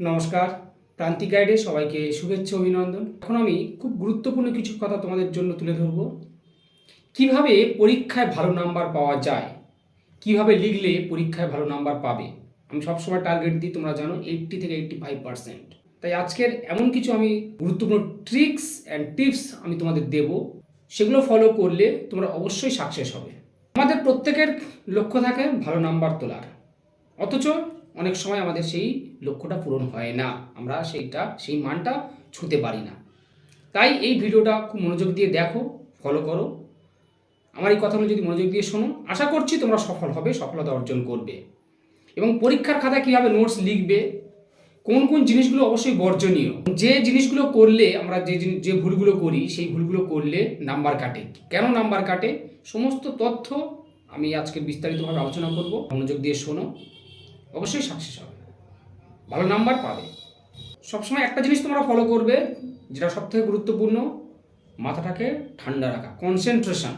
নমস্কার প্রান্তিক গাইডে সবাইকে শুভেচ্ছা, অভিনন্দন। এখন আমি খুব গুরুত্বপূর্ণ কিছু কথা তোমাদের জন্য তুলে ধরব। কীভাবে পরীক্ষায় ভালো নাম্বার পাওয়া যায়? কীভাবে লিখলে পরীক্ষায় ভালো নাম্বার পাবে? আমি সবসময় টার্গেট দিই, তোমরা জানো এইট্টি থেকে এইট্টি ফাইভ পার্সেন্ট তাই আজকের এমন কিছু আমি গুরুত্বপূর্ণ ট্রিক্স অ্যান্ড টিপস আমি তোমাদের দেব। সেগুলো ফলো করলে তোমরা অবশ্যই সাকসেস হবে। আমাদের প্রত্যেকের লক্ষ্য থাকে ভালো নাম্বার তোলার। অথচ অনেক সময় আমাদের সেই লক্ষ্যটা পূরণ হয় না। আমরা সেইটা, সেই মানটা ছুঁতে পারি না। তাই এই ভিডিওটা খুব মনোযোগ দিয়ে দেখো ফলো করো। আমার এই কথাগুলো যদি মনোযোগ দিয়ে শোনো, আশা করছি তোমরা সফল হবে, সফলতা অর্জন করবে। এবং পরীক্ষার খাতায় কীভাবে নোটস লিখবে, কোন কোন জিনিসগুলো অবশ্যই বর্জনীয়। যে জিনিসগুলো করলে, আমরা যে যে ভুলগুলো করি, সেই ভুলগুলো করলে নাম্বার কাটে। কেন নাম্বার কাটে? সমস্ত তথ্য আমি আজকে বিস্তারিতভাবে আলোচনা করব। মনোযোগ দিয়ে শোনো। অবশ্যই সাকসেস হবে। ভালো নাম্বার পাবে। সবসময় একটা জিনিস তোমরা ফলো করবে, যেটা সবথেকে গুরুত্বপূর্ণ, মাথাটাকে ঠান্ডা রাখা কনসেন্ট্রেশন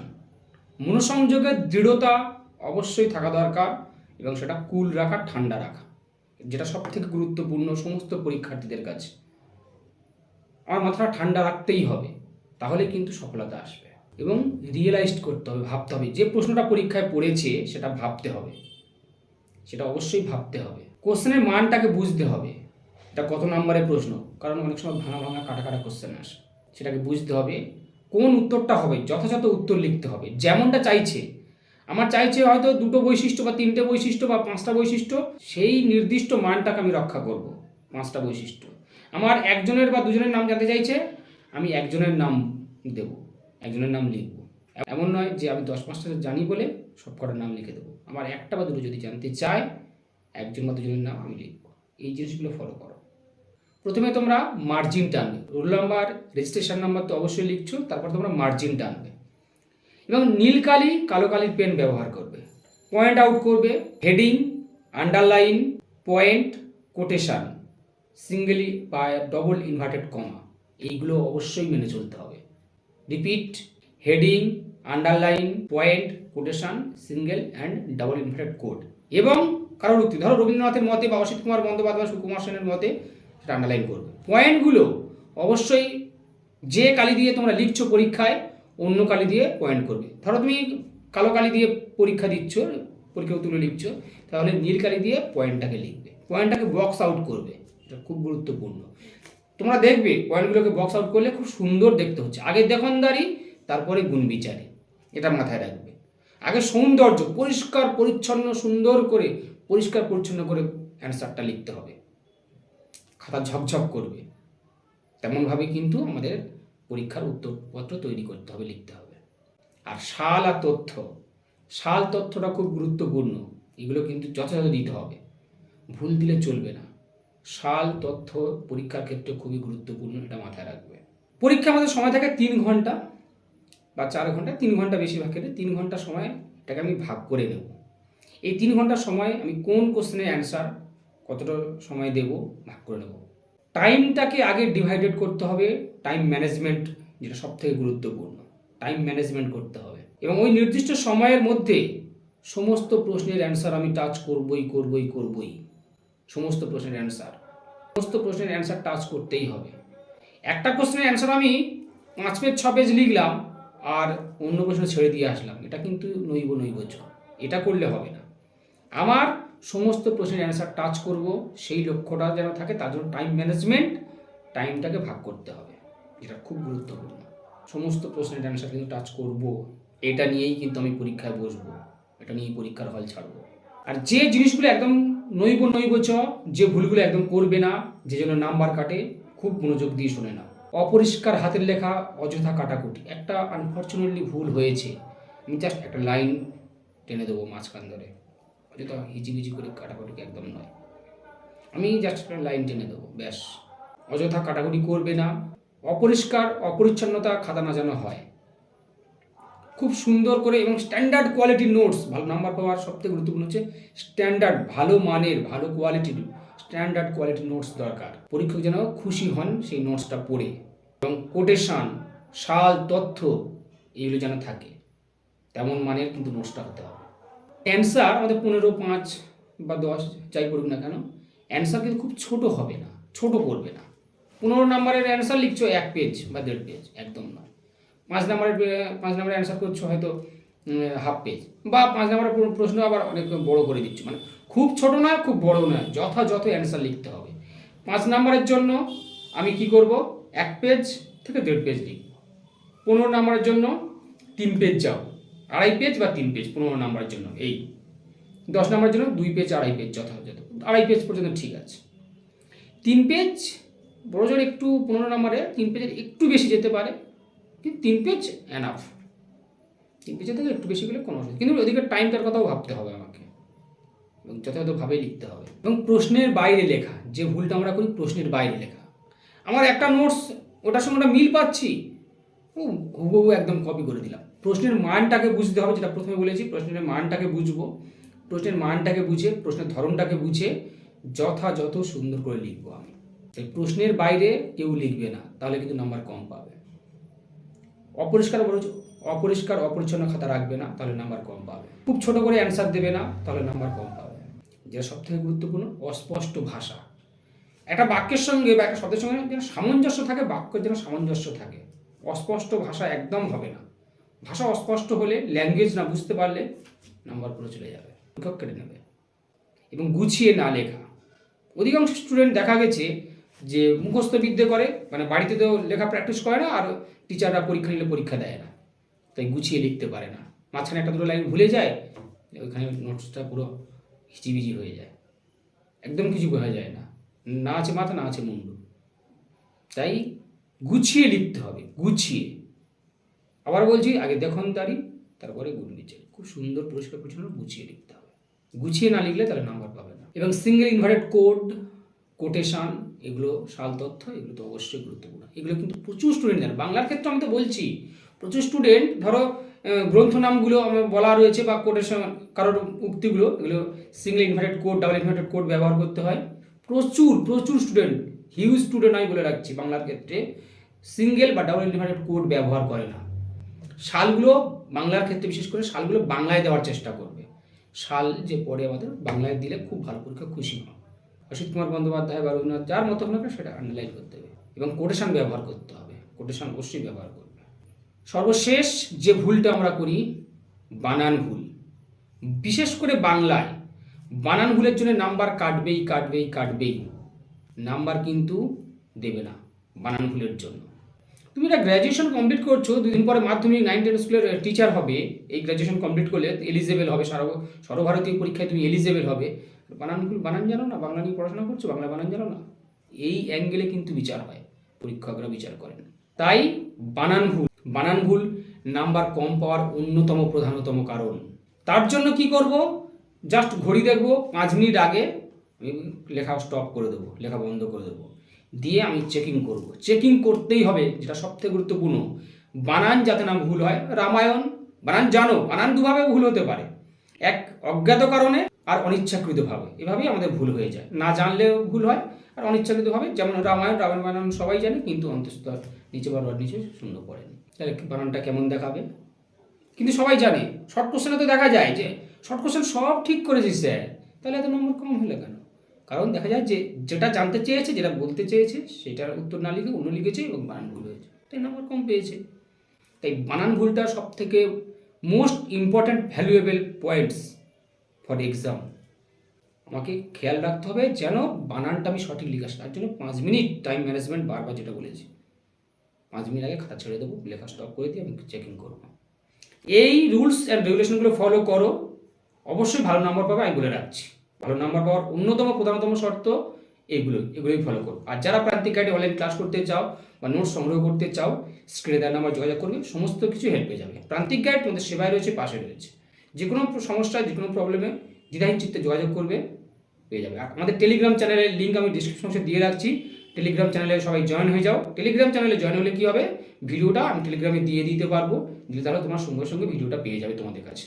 মনোসংযোগের দৃঢ়তা অবশ্যই থাকা দরকার এবং সেটা কুল রাখা, ঠান্ডা রাখা, যেটা সব থেকে গুরুত্বপূর্ণ সমস্ত পরীক্ষার্থীদের কাছে। আমার মাথাটা ঠান্ডা রাখতেই হবে, তাহলে কিন্তু সফলতা আসবে এবং রিয়েলাইজড করতে হবে, ভাবতে হবে। যে প্রশ্নটা পরীক্ষায় পড়েছে, সেটা ভাবতে হবে, সেটা অবশ্যই ভাবতে হবে। কোশ্চেনের মানটাকে বুঝতে হবে। এটা কত নম্বরের প্রশ্ন? কারণ অনেক সময় ভাঙা ভাঙা কাটা কাটা কোশ্চেন আসে। সেটাকে বুঝতে হবে, কোন উত্তরটা হবে, যথাযথ উত্তর লিখতে হবে। যেমনটা চাইছে। আমার চাইছে হয়তো দুটো বৈশিষ্ট্য বা তিনটে বৈশিষ্ট্য বা পাঁচটা বৈশিষ্ট্য, সেই নির্দিষ্ট মানটাকে আমি রক্ষা করব, পাঁচটা বৈশিষ্ট্য। আমার একজনের বা দুজনের নাম জানতে চাইছে, আমি একজনের নাম দেব, একজনের নাম লিখব। এমন নয় যে আমি দশ পাঁচটা জানি বলে সব কটার নাম লিখে দেবো। আমার একটা বা দুটো যদি জানতে চায় একজন বা দুজনের নাম আমি লিখব। এই জিনিসগুলো ফলো করো। প্রথমে তোমরা মার্জিন টানবে। রোল নাম্বার রেজিস্ট্রেশন নাম্বার তো অবশ্যই লিখছো, তারপর তোমরা মার্জিন টানবে। এবং নীল কালি, কালো কালির পেন ব্যবহার করবে। পয়েন্ট আউট করবে heading underline point quotation singly বা ডবল ইনভার্টেড কমা এইগুলো অবশ্যই মেনে চলতে হবে। Repeat heading underline point quotation single and double inverted code এবং কারোর উক্তি ধরো রবীন্দ্রনাথের মতে বা অসিত কুমার বন্দ্যোপাধ্যায় বা সুকুমার সেনের মতে সেটা আন্ডারলাইন করবে। পয়েন্টগুলো অবশ্যই যে কালি দিয়ে তোমরা লিখছো পরীক্ষায়, অন্য কালি দিয়ে পয়েন্ট করবে। ধরো তুমি কালো কালি দিয়ে পরীক্ষা দিচ্ছ, পরীক্ষা তুলে লিখছো, তাহলে নীল কালি দিয়ে পয়েন্টটাকে লিখবে। পয়েন্টটাকে বক্স আউট করবে। এটা খুব গুরুত্বপূর্ণ। তোমরা দেখবে পয়েন্টগুলোকে বক্স আউট করলে খুব সুন্দর দেখতে হচ্ছে। আগে দেখনদারি, তারপরে গুণ বিচারে এটা মাথায় রাখবে। আগে সৌন্দর্য, পরিষ্কার, পরিচ্ছন্ন, সুন্দর করে, পরিষ্কার, পরিচ্ছন্ন করে অ্যান্সারটা লিখতে হবে। খাতা ঝকঝক করবে। তেমনভাবে কিন্তু আমাদের পরীক্ষার উত্তরপত্র তৈরি করতে হবে, লিখতে হবে। আর সাল আর তথ্য। সাল তথ্যটা খুব গুরুত্বপূর্ণ। এগুলো কিন্তু যথাযথ দিতে হবে। ভুল দিলে চলবে না। সাল তথ্য পরীক্ষার ক্ষেত্রে খুবই গুরুত্বপূর্ণ, এটা মাথায় রাখবে। পরীক্ষা আমাদের সময় থাকে তিন ঘণ্টা। বা চার ঘণ্টা, তিন ঘণ্টা বেশিরভাগ ক্ষেত্রে তিন ঘণ্টা সময় এটাকে আমি ভাগ করে নেব। এই তিন ঘণ্টা সময় আমি কোন কোশ্চেনের অ্যান্সার কতটা সময় দেব ভাগ করে নেব। টাইমটাকে আগে ডিভাইডেড করতে হবে টাইম ম্যানেজমেন্ট যেটা সব থেকে গুরুত্বপূর্ণ। টাইম ম্যানেজমেন্ট করতে হবে। এবং ওই নির্দিষ্ট সময়ের মধ্যে সমস্ত প্রশ্নের অ্যান্সার আমি টাচ করবই করবই করবই। সমস্ত প্রশ্নের অ্যান্সার সমস্ত প্রশ্নের অ্যান্সার টাচ করতেই হবে। একটা কোশ্চেনের অ্যান্সার আমি পাঁচ পেজ, ছ পেজ লিখলাম আর অন্য প্রশ্ন ছেড়ে দিয়ে আসলাম। এটা কিন্তু নৈব নৈবচ এটা করলে হবে না। আমার সমস্ত প্রশ্নের অ্যান্সার টাচ করব। সেই লক্ষ্যটা যেন থাকে, তার জন্য টাইম ম্যানেজমেন্ট টাইমটাকে ভাগ করতে হবে। এটা খুব গুরুত্বপূর্ণ। সমস্ত প্রশ্নের অ্যান্সার কিন্তু টাচ করব। এটা নিয়েই কিন্তু আমি পরীক্ষায় বসবো। এটা নিয়েই পরীক্ষার হল ছাড়বো। আর যে জিনিসগুলো একদম নৈব নৈবচ যে ভুলগুলো একদম করবে না, যে জন্য নাম্বার কাটে, খুব মনোযোগ দিয়ে শুনে না অপরিষ্কার হাতের লেখা অযথা কাটাকুটি। একটা আনফর্চুনেটলি ভুল হয়েছে। আমি জাস্ট একটা লাইন টেনে দেবো মাঝখান ধরে। অযথা হিজিবিজি করে কাটাকুটি একদম নয়। আমি জাস্ট একটা লাইন টেনে দেবো, ব্যাস। অযথা কাটাকুটি করবে না। অপরিষ্কার, অপরিচ্ছন্নতা খাতা না যেন হয়। খুব সুন্দর করে এবং স্ট্যান্ডার্ড কোয়ালিটির নোটস ভালো নাম্বার পাওয়ার সবথেকে গুরুত্বপূর্ণ হচ্ছে স্ট্যান্ডার্ড ভালো মানের, ভালো কোয়ালিটির স্ট্যান্ডার্ড কোয়ালিটির নোটস দরকার। পরীক্ষক যেন খুশি হন সেই নোটসটা পড়ে এবং কোটেশন, সাল, তথ্য এইগুলো যেন থাকে। তেমন মানের কিন্তু নোটসটা হতে হবে। অ্যান্সার আমাদের পনেরো, পাঁচ বা দশ যাই করুক না কেন, অ্যান্সার কিন্তু খুব ছোট হবে না, ছোট করবে না। পনেরো নাম্বারের অ্যান্সার লিখছো এক পেজ বা দেড় পেজ, একদম নয়। পাঁচ নাম্বারের পাঁচ নাম্বারের অ্যান্সার করছ হয়তো হাফ পেজ বা পাঁচ নাম্বারের প্রশ্ন আবার অনেক বড় করে দিচ্ছ। মানে খুব ছোট নয় খুব বড় নয় যথাযথ অ্যান্সার লিখতে হবে। পাঁচ নাম্বারের জন্য আমি কি করব? এক পেজ থেকে দেড় পেজ লিখব। পনেরো নাম্বারের জন্য তিন পেজ যাও। আড়াই পেজ বা তিন পেজ পনেরো নাম্বারের জন্য, এই। দশ নাম্বারের জন্য দুই পেজ আড়াই পেজ যথাযথ। আড়াই পেজ পর্যন্ত ঠিক আছে। তিন পেজ বড়জোর একটু পনেরো নম্বরে, তিন পেজের একটু বেশি যেতে পারে, কিন্তু তিন পেজ এনাফ তিন পেজের থেকে একটু বেশি গেলে কোনো কিন্তু ওদিকে টাইমটার কথাও ভাবতে হবে এবং যথাযথভাবে লিখতে হবে। এবং প্রশ্নের বাইরে লেখা, যে ভুলটা আমরা করি প্রশ্নের বাইরে লেখা। আমার একটা নোটস ওটার সঙ্গে মিল পাচ্ছি? ও, হুবহু একদম কপি করে দিলাম। প্রশ্নের মানটাকে বুঝতে হবে, যেটা প্রথমে বলেছি, প্রশ্নের মানটাকে বুঝব। প্রশ্নের মানটাকে বুঝে, প্রশ্নের ধরনটাকে বুঝে যথাযথ সুন্দর করে লিখব আমি। তাই প্রশ্নের বাইরে কেউ লিখবে না, তাহলে কিন্তু নাম্বার কম পাবে। অপরিষ্কার অপরিষ্কার অপরিচ্ছন্ন খাতা রাখবে না, তাহলে নাম্বার কম পাবে। খুব ছোট করে অ্যান্সার দেবে না, তাহলে নাম্বার কম পাবে। যেটা সব থেকে গুরুত্বপূর্ণ, অস্পষ্ট ভাষা। একটা বাক্যের সঙ্গে বা একটা শব্দের সঙ্গে যেন সামঞ্জস্য থাকে বাক্যের যেন সামঞ্জস্য থাকে। অস্পষ্ট ভাষা একদম হবে না। ভাষা অস্পষ্ট হলে ল্যাঙ্গুয়েজ না বুঝতে পারলে নাম্বার পুরো চলে যাবে শিক্ষক কেটে নেবে। এবং গুছিয়ে না লেখা। অধিকাংশ স্টুডেন্ট দেখা গেছে যে মুখস্থ বিদ্যে করে মানে বাড়িতে তো লেখা প্র্যাকটিস করে না, আর টিচাররা পরীক্ষা নিলে পরীক্ষা দেয় না। তাই গুছিয়ে লিখতে পারে না। মাঝখানে একটা দুটো লাইন ভুলে যায়, ওইখানে নোটসটা পুরো হিচিবিচি হয়ে যায়। একদম কিছু বোঝা যায় না। না আছে মাথা, না আছে মুন্ডু। তাই গুছিয়ে লিখতে হবে, গুছিয়ে। আবার বলছি, আগে দেখুন তারি তারপরে গুণ বিচার খুব সুন্দর পরিষ্কার পরিচ্ছন্ন গুছিয়ে লিখতে হবে। গুছিয়ে না লিখলে তাহলে নাম্বার পাবে না। এবং সিঙ্গেল ইনভার্টেড কোড কোটেশান এগুলো শাল তথ্য, এগুলো তো অবশ্যই গুরুত্বপূর্ণ। এগুলো কিন্তু প্রচুর স্টুডেন্ট জানে। বাংলার ক্ষেত্রে আমি তো বলছি, প্রচুর স্টুডেন্ট ধরো গ্রন্থ নামগুলো আমার বলা রয়েছে বা কোটেশন কারোর উক্তিগুলো, এগুলো single inverted code double inverted code ব্যবহার করতে হয়। প্রচুর প্রচুর স্টুডেন্ট হিউজ স্টুডেন্ট আমি বলে রাখছি বাংলার ক্ষেত্রে সিঙ্গেল বা ডাবল ইনভার্টেড কোড ব্যবহার করে না। শালগুলো বাংলার ক্ষেত্রে, বিশেষ করে শালগুলো বাংলায় দেওয়ার চেষ্টা করবে। শাল যে পড়ে আমাদের, বাংলায় দিলে খুব ভালো পরীক্ষা, খুশি হয় অসিত কুমার বন্দ্যোপাধ্যায় বা রবীন্দ্রনাথ, যার মতো হোক সেটা আন্ডারলাইন করতে হবে। এবং কোটেশন ব্যবহার করতে হবে। কোটেশন অবশ্যই ব্যবহার করবে সর্বশেষ যে ভুলটা আমরা করি, বানান ভুল। বিশেষ করে বাংলায়, বানান ভুলের জন্য নাম্বার কাটবেই কাটবেই কাটবেই। নাম্বার কিন্তু দেবে না বানান ভুলের জন্য। তুমি এটা গ্র্যাজুয়েশন কমপ্লিট করছ, দুদিন পরে মাধ্যমিক নাইন টেন স্কুলের টিচার হবে। এই গ্র্যাজুয়েশন কমপ্লিট করলে এলিজেবেল হবে, সর্ব, সর্বভারতীয় পরীক্ষায় তুমি এলিজেবেল হবে। বানান ভুল, বানান জানো না? বাংলা নিয়ে পড়াশোনা করছ, বাংলা বানান জানো না? এই অ্যাঙ্গেলে কিন্তু বিচার হয়, পরীক্ষকরা বিচার করেন। তাই বানান ভুল বানান ভুল, নাম্বার কম পাওয়ার অন্যতম প্রধানতম কারণ। তার জন্য কি করব? জাস্ট ঘড়ি দেখব, পাঁচ মিনিট আগে আমি লেখা স্টপ করে দেবো, লেখা বন্ধ করে দেবো। দিয়ে আমি চেকিং করব। চেকিং করতেই হবে, যেটা সবথেকে গুরুত্বপূর্ণ। বানান যাতে না ভুল হয়, রামায়ণ, বানান জানো, বানান দুভাবে ভুল হতে পারে। এক, অজ্ঞাত কারণে আর অনিচ্ছাকৃতভাবে। এভাবেই আমাদের ভুল হয়ে যায়। না জানলেও ভুল হয়, আর অনিচ্ছাকৃতভাবে, যেমন রামায়ণ রামায়ণ বানান সবাই জানে, কিন্তু অন্তস্থ নিচে বারবার নিচে শূন্য পড়েন তাহলে বানানটা কেমন দেখাবে? কিন্তু সবাই জানে শর্ট কোশ্চেনে তো দেখা যায় যে শর্ট কোশ্চেন সব ঠিক করেছি স্যার, তাহলে এত নম্বর কম হলে কেন? কারণ দেখা যায় যে, যেটা জানতে চেয়েছে, যেটা বলতে চেয়েছে, সেটার উত্তর না লিখে অন্য লিখেছে এবং বানান ভুল হয়েছে। তাই নম্বর কম পেয়েছে। তাই বানান ভুলটা সব থেকে most important valuable points for exam আমাকে খেয়াল রাখতে হবে যেন বানানটা আমি সঠিক লিখে তার জন্য পাঁচ মিনিট টাইম ম্যানেজমেন্ট বারবার যেটা বলেছি। পাঁচ মিনিট আগে খাতা ছেড়ে দেবো, লেখা স্টপ করে দিয়ে আমি চেকিং করব। এই রুলস অ্যান্ড রেগুলেশনগুলো ফলো করো, অবশ্যই ভালো নাম্বার পাবে, আমি বলে রাখছি। ভালো নাম্বার পাওয়ার অন্যতম, প্রধানতম শর্ত এগুলো এগুলোই ফলো করো। আর যারা প্রান্তিক গাইডে অনলাইন ক্লাস করতে চাও বা নোটস সংগ্রহ করতে চাও স্ক্রিনে দেওয়ার নাম্বার যোগাযোগ করবে, সমস্ত কিছু হেল্প হয়ে যাবে। প্রান্তিক গাইড তোমাদের সেবায় রয়েছে, পাশে রয়েছে। যে কোনো সমস্যা, যে কোনো প্রবলেমে দ্বিধাহীন চিত্তে যোগাযোগ করবে পেয়ে যাবে। আর আমাদের টেলিগ্রাম চ্যানেলের লিঙ্ক আমি ডিসক্রিপশন বক্সে দিয়ে রাখছি। টেলিগ্রাম চ্যানেলে সবাই জয়েন হয়ে যাও। টেলিগ্রাম চ্যানেলে জয়েন হলে কী হবে? ভিডিওটা আমি টেলিগ্রামে দিয়ে দিতে পারব। দিলে তাহলে তোমার সঙ্গে সঙ্গে ভিডিওটা পেয়ে যাবে তোমাদের কাছে।